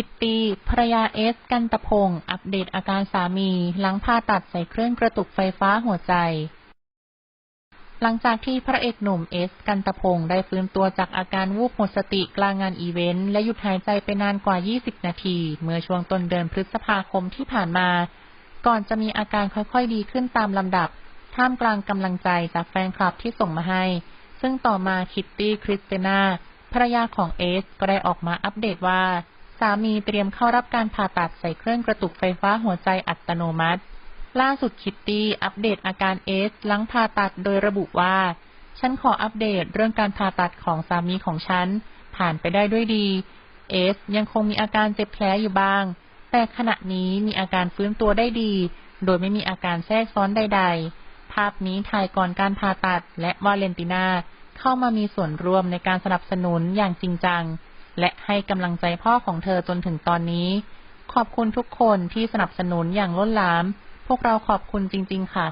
คิตตี้ภรยาเอส กันตะพงศ์อัปเดตอาการสามี หลังผ่าตัดใส่เครื่องกระตุกไฟฟ้าหัวใจ หลังจากที่พระเอกหนุ่มเอส กันตะพงศ์ได้ฟื้นตัวจากอาการวูบหมดสติกลางงานอีเวนต์ และหยุดหายใจไปนานกว่า 20 นาที เมื่อช่วงต้นเดือนพฤษภาคมที่ผ่านมา ก่อนจะมีอาการค่อยๆดีขึ้นตามลำดับ ท่ามกลางกำลังใจจากแฟนคลับที่ส่งมาให้ ซึ่งต่อมาคิตตี้คริสติน่าภรรยาของเอส ก็ได้ออกมาอัปเดตว่า สามีเตรียมเข้ารับการผ่าตัดใส่เครื่องกระตุกไฟฟ้าหัวใจอัตโนมัติ ล่าสุดคิตตี้อัปเดตอาการเอสหลังผ่าตัดโดยระบุว่า ฉันขออัปเดตเรื่องการผ่าตัดของสามีของฉัน ผ่านไปได้ด้วยดี เอสยังคงมีอาการเจ็บแผลอยู่บ้าง แต่ขณะนี้มีอาการฟื้นตัวได้ดี โดยไม่มีอาการแทรกซ้อนใด ๆ ภาพนี้ถ่ายก่อนการผ่าตัดและวาเลนตินาเข้ามามีส่วนร่วมในการสนับสนุนอย่างจริงจัง และให้กำลังใจพ่อของเธอจนถึงตอนนี้ ขอบคุณทุกคนที่สนับสนุนอย่างล้นหลาม พวกเราขอบคุณจริง ๆ ค่ะ